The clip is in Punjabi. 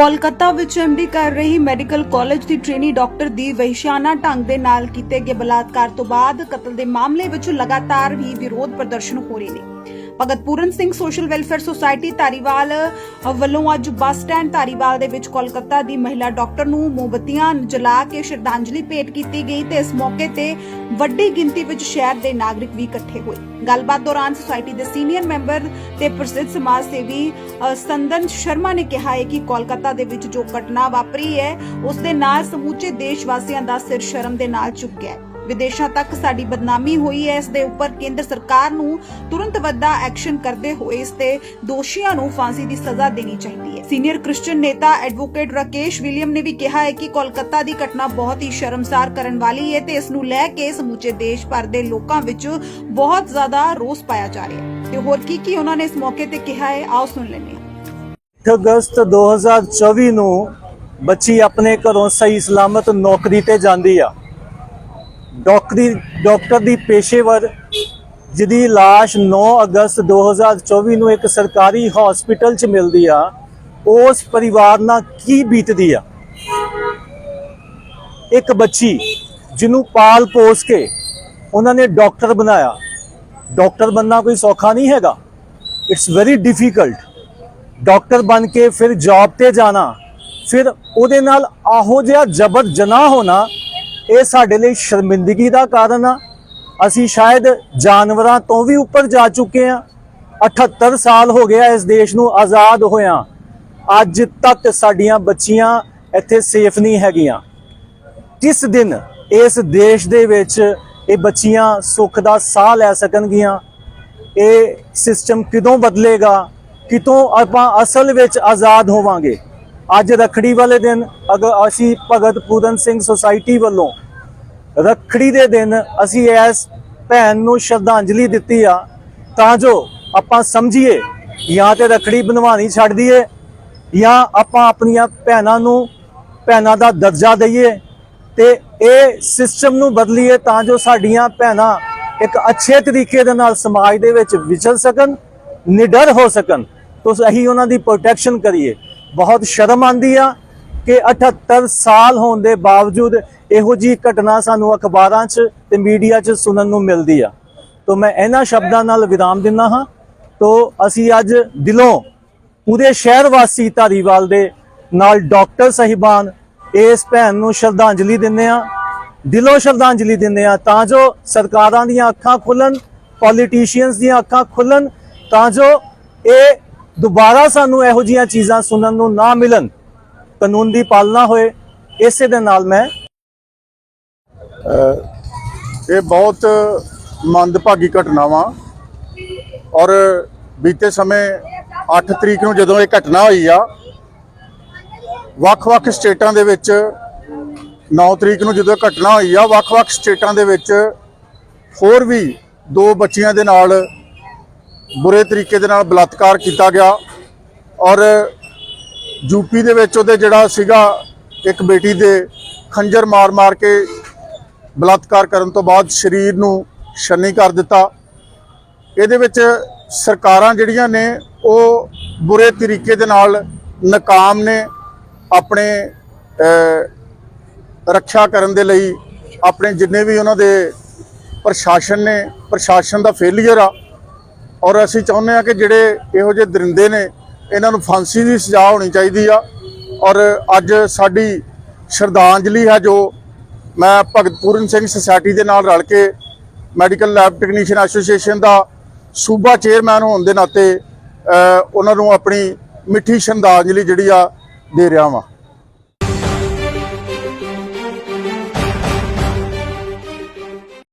ਕੋਲਕਾਤਾ ਵਿੱਚ ਐਮਡੀ ਕਰ ਰਹੀ ਮੈਡੀਕਲ ਕਾਲਜ ਦੀ ਟ੍ਰੇਨੀ ਡਾਕਟਰ ਦੀ ਵਹਿਸ਼ਿਆਨਾ ਢੰਗ ਦੇ ਨਾਲ ਕੀਤੇ ਗਏ ਬਲਾਤਕਾਰ ਤੋਂ ਬਾਅਦ ਕਤਲ ਦੇ ਮਾਮਲੇ ਵਿੱਚ ਲਗਾਤਾਰ ਵੀ ਵਿਰੋਧ ਪ੍ਰਦਰਸ਼ਨ ਹੋ ਰਹੇ ਨੇ। Bhagat Puran Singh social welfare society Dhariwal ਵੱਲੋਂ ਅੱਜ ਬੱਸ ਸਟੈਂਡ ਧਾਰੀਵਾਲ ਦੇ ਵਿੱਚ ਕੋਲਕਾਤਾ ਦੀ ਮਹਿਲਾ ਡਾਕਟਰ ਨੂੰ ਮੋਮਬੱਤੀਆਂ ਜਲਾ ਕੇ ਸ਼ਰਧਾਂਜਲੀ ਭੇਟ ਕੀਤੀ ਗਈ ਤੇ ਇਸ ਮੌਕੇ ਤੇ ਵੱਡੀ ਗਿਣਤੀ ਵਿੱਚ ਸ਼ਹਿਰ ਦੇ ਨਾਗਰਿਕ ਵੀ ਇਕੱਠੇ ਹੋਏ। ਗੱਲਬਾਤ ਦੌਰਾਨ ਸੁਸਾਇਟੀ ਦੇ ਸੀਨੀਅਰ ਮੈਂਬਰ ਤੇ ਪ੍ਰਸਿੱਧ ਸਮਾਜ ਸੇਵੀ ਅ, ਸੰਦਨ ਸ਼ਰਮਾ ਨੇ ਕਿਹਾ ਹੈ ਕਿ ਕੋਲਕਾਤਾ ਦੇ ਵਿੱਚ ਜੋ ਘਟਨਾ ਵਾਪਰੀ ਹੈ ਉਸ ਦੇ ਨਾਲ ਸਮੁੱਚੇ ਦੇਸ਼ ਵਾਸੀਆਂ ਦਾ ਸਿਰ ਸ਼ਰਮ ਦੇ ਨਾਲ ਚੁੱਕਿਆ ਹੈ। ਵਿਦੇਸ਼ਾਂ ਤੱਕ ਸਾਡੀ ਬਦਨਾਮੀ ਹੋਈ ਹੈ, ਇਸ ਦੇ ਉੱਪਰ ਕੇਂਦਰ ਸਰਕਾਰ ਨੂੰ ਤੁਰੰਤ ਵੱਡਾ ਐਕਸ਼ਨ ਕਰਦੇ ਹੋਏ ਇਸ ਤੇ ਦੋਸ਼ੀਆਂ ਨੂੰ ਫਾਂਸੀ ਦੀ ਸਜ਼ਾ ਦੇਣੀ ਚਾਹੀਦੀ ਹੈ। ਸੀਨੀਅਰ ਕ੍ਰਿਸਚੀਅਨ ਨੇਤਾ ਐਡਵੋਕੇਟ ਰਾਕੇਸ਼ ਵਿਲੀਅਮ ਨੇ ਵੀ ਕਿਹਾ ਹੈ ਕਿ ਕੋਲਕਾਤਾ ਦੀ ਘਟਨਾ ਬਹੁਤ ਹੀ ਸ਼ਰਮਸਾਰ ਕਰਨ ਵਾਲੀ ਹੈ ਤੇ ਇਸ ਨੂੰ ਲੈ ਕੇ ਸਮੁੱਚੇ ਦੇਸ਼ ਭਰ ਦੇ ਲੋਕਾਂ ਵਿੱਚ ਬਹੁਤ ਜ਼ਿਆਦਾ ਰੋਸ ਪਾਇਆ ਜਾ ਰਿਹਾ ਹੈ। ਤੇ ਹੋਰ ਕੀ ਕੀ ਉਹਨਾਂ ਨੇ ਇਸ ਮੌਕੇ ਤੇ ਕਿਹਾ ਹੈ, ਆਓ ਸੁਣ ਲੈਂਦੇ ਹਾਂ। 8 ਅਗਸਤ 2024 ਨੂੰ ਬੱਚੀ ਆਪਣੇ ਘਰੋਂ ਸਹੀ ਸਲਾਮਤ ਨੌਕਰੀ ਤੇ ਜਾਂਦੀ ਆ। ਡਾਕਟਰੀ ਡਾਕਟਰ ਦੀ ਪੇਸ਼ੇਵਰ, ਜਿਹਦੀ লাশ 9 ਅਗਸਤ 2024 ਨੂੰ ਇੱਕ ਸਰਕਾਰੀ ਹਸਪੀਟਲ 'ਚ ਮਿਲਦੀ ਆ, ਉਸ ਪਰਿਵਾਰ ਨਾਲ ਕੀ ਬੀਤਦੀ ਆ? ਇੱਕ ਬੱਚੀ ਜਿਹਨੂੰ ਪਾਲ ਪੋਸ ਕੇ ਉਹਨਾਂ ਨੇ ਡਾਕਟਰ ਬਣਾਇਆ। ਡਾਕਟਰ ਬਣਨਾ ਕੋਈ ਸੌਖਾ ਨਹੀਂ ਹੈਗਾ। ਇਟਸ ਵੈਰੀ ਡਿਫਿਕਲਟ ਡਾਕਟਰ ਬਣ ਕੇ ਫਿਰ ਜੌਬ ਤੇ ਜਾਣਾ, ਫਿਰ ਉਹਦੇ ਨਾਲ ਆਹੋ ਜਿਹਾ ਜ਼ਬਰ ਜਨਾਹ ਹੋਣਾ ਇਹ ਸਾਡੇ ਲਈ ਸ਼ਰਮਿੰਦਗੀ ਦਾ ਕਾਰਨ ਆ। ਅਸੀਂ ਸ਼ਾਇਦ ਜਾਨਵਰਾਂ ਤੋਂ ਵੀ ਉੱਪਰ ਜਾ ਚੁੱਕੇ ਆ। 78 ਸਾਲ ਹੋ ਗਿਆ ਇਸ ਦੇਸ਼ ਨੂੰ ਆਜ਼ਾਦ ਹੋਇਆ। ਅੱਜ ਤੱਕ ਸਾਡੀਆਂ ਬੱਚੀਆਂ ਇੱਥੇ ਸੇਫ ਨਹੀਂ ਹੈਗੀਆਂ। ਕਿਸ ਦਿਨ ਇਸ ਦੇਸ਼ ਦੇ ਵਿੱਚ ਇਹ ਬੱਚੀਆਂ ਸੁੱਖ ਦਾ ਸਾਹ ਲੈ ਸਕਣਗੀਆਂ? ਇਹ ਸਿਸਟਮ ਕਿਦੋਂ ਬਦਲੇਗਾ? ਕਿਤੋਂ ਆਪਾਂ ਅਸਲ ਵਿੱਚ ਆਜ਼ਾਦ ਹੋਵਾਂਗੇ? ਅੱਜ ਰਖੜੀ ਵਾਲੇ ਦਿਨ ਅਗਰ ਅਸੀਂ ਭਗਤ ਪੂਰਨ ਸਿੰਘ ਸੁਸਾਇਟੀ ਵੱਲੋਂ ਰਖੜੀ ਦੇ ਦਿਨ ਅਸੀਂ ਇਸ ਭੈਣ ਨੂੰ ਸ਼ਰਧਾਂਜਲੀ ਦਿੱਤੀ ਆ। ਤਾਂ ਜੋ ਆਪਾਂ ਸਮਝੀਏ, ਜਾਂ ਤੇ ਰਖੜੀ ਬਣਵਾਣੀ ਛੱਡ ਦਈਏ, ਜਾਂ ਆਪਾਂ ਆਪਣੀਆਂ ਭੈਣਾਂ ਨੂੰ, ਭੈਣਾਂ ਦਾ ਦਰਜਾ ਦਈਏ ਤੇ ਇਹ ਸਿਸਟਮ ਨੂੰ ਬਦਲੀਏ ਤਾਂ ਜੋ ਸਾਡੀਆਂ ਭੈਣਾਂ ਇੱਕ ਅੱਛੇ ਤਰੀਕੇ ਦੇ ਨਾਲ ਸਮਾਜ ਦੇ ਵਿੱਚ ਵਿਚਰ ਸਕਣ, ਨਿਡਰ ਹੋ ਸਕਣ। ਤੋਂ ਅਸੀਂ ਉਹਨਾਂ ਦੀ ਪ੍ਰੋਟੈਕਸ਼ਨ ਕਰੀਏ। ਬਹੁਤ ਸ਼ਰਮ ਆਂਦੀ ਆ ਕਿ 78 ਸਾਲ ਹੋਣ ਦੇ ਬਾਵਜੂਦ ਇਹੋ ਜੀ ਘਟਨਾ ਸਾਨੂੰ ਅਖਬਾਰਾਂ 'ਚ ਤੇ ਮੀਡੀਆ 'ਚ ਸੁਣਨ ਨੂੰ ਮਿਲਦੀ ਆ। ਤੋਂ ਮੈਂ ਇਹਨਾਂ ਸ਼ਬਦਾਂ ਨਾਲ ਵਿਰਾਮ ਦਿੰਦਾ ਹਾਂ। ਤੋਂ ਅਸੀਂ ਅੱਜ ਦਿਲੋਂ ਪੂਰੇ ਸ਼ਹਿਰ ਵਾਸੀ ਧਾਰੀਵਾਲ ਦੇ ਨਾਲ ਡਾਕਟਰ ਸਹਿਬਾਨ, ਇਸ ਭੈਣ ਨੂੰ ਸ਼ਰਧਾਂਜਲੀ ਦਿੰਦੇ ਆ ਦਿਲੋਂ ਸ਼ਰਧਾਂਜਲੀ ਦਿੰਦੇ ਆ ਤਾਂ ਜੋ ਸਰਕਾਰਾਂ ਦੀਆਂ ਅੱਖਾਂ ਖੁੱਲਣ ਪੋਲੀਟੀਸ਼ੀਅਨਸ ਦੀਆਂ ਅੱਖਾਂ ਖੁੱਲਣ, ਤਾਂ ਜੋ ਇਹ ਦੁਬਾਰਾ ਸਾਨੂੰ ਇਹੋ ਜੀਆਂ ਚੀਜ਼ਾਂ ਸੁਣਨ ਨੂੰ ਨਾ ਮਿਲਣ, ਕਾਨੂੰਨ ਦੀ ਪਾਲਣਾ ਹੋਏ, ਇਸੇ ਦੇ ਨਾਲ ਮੈਂ ਇਹ ਬਹੁਤ ਮੰਦਭਾਗੀ ਘਟਨਾਵਾਂ ਔਰ ਬੀਤੇ ਸਮੇਂ 8 ਤਰੀਕ ਨੂੰ ਜਦੋਂ ਇਹ ਘਟਨਾ ਹੋਈ ਆ, ਵੱਖ-ਵੱਖ ਸਟੇਟਾਂ ਦੇ ਵਿੱਚ 9 ਤਰੀਕ ਨੂੰ ਜਦੋਂ ਇਹ ਘਟਨਾ ਹੋਈ ਆ, ਵੱਖ-ਵੱਖ ਸਟੇਟਾਂ ਦੇ ਵਿੱਚ ਹੋਰ ਵੀ ਦੋ ਬੱਚੀਆਂ ਦੇ ਨਾਲ ਬੁਰੇ ਤਰੀਕੇ ਦੇ ਨਾਲ ਬਲਾਤਕਾਰ ਕੀਤਾ ਗਿਆ ਔਰ ਯੂਪੀ ਦੇ ਵਿੱਚ ਉਹਦੇ ਜਿਹੜਾ ਸੀਗਾ ਇੱਕ ਬੇਟੀ ਦੇ ਖੰਜਰ ਮਾਰ-ਮਾਰ ਕੇ ਬਲਾਤਕਾਰ ਕਰਨ ਤੋਂ ਬਾਅਦ ਸਰੀਰ ਨੂੰ ਛੰਨੀ ਕਰ ਦਿੱਤਾ। ਇਹਦੇ ਵਿੱਚ ਸਰਕਾਰਾਂ ਜਿਹੜੀਆਂ ਨੇ ਉਹ ਬੁਰੇ ਤਰੀਕੇ ਦੇ ਨਾਲ ਨਾਕਾਮ ਨੇ ਆਪਣੇ ਰੱਖਿਆ ਕਰਨ ਦੇ ਲਈ, ਆਪਣੇ ਜਿੰਨੇ ਵੀ ਉਹਨਾਂ ਦੇ ਪ੍ਰਸ਼ਾਸਨ ਨੇ, ਪ੍ਰਸ਼ਾਸਨ ਦਾ ਫੇਲਿਅਰ ਆ ਔਰ ਅਸੀਂ ਚਾਹੁੰਦੇ ਆ ਕਿ ਜਿਹੜੇ ਇਹੋ ਜਿਹੇ ਦਰਿੰਦੇ ਨੇ, ਇਹਨਾਂ ਨੂੰ ਫਾਂਸੀ ਦੀ ਸਜ਼ਾ ਹੋਣੀ ਚਾਹੀਦੀ ਆ। ਔਰ ਅੱਜ ਸਾਡੀ ਸ਼ਰਧਾਂਜਲੀ ਹੈ ਜੋ ਮੈਂ ਭਗਤ ਪੂਰਨ ਸਿੰਘ ਸੁਸਾਇਟੀ ਦੇ ਨਾਲ ਰਲ ਕੇ ਮੈਡੀਕਲ ਲੈਬ ਟੈਕਨੀਸ਼ੀਅਨ ਐਸੋਸੀਏਸ਼ਨ ਦਾ ਸੂਬਾ ਚੇਅਰਮੈਨ ਹੋਣ ਦੇ ਨਾਤੇ ਉਹਨਾਂ ਨੂੰ ਆਪਣੀ ਮਿੱਠੀ ਸ਼ਰਧਾਂਜਲੀ ਜਿਹੜੀ ਆ ਦੇ ਰਿਹਾ ਵਾਂ।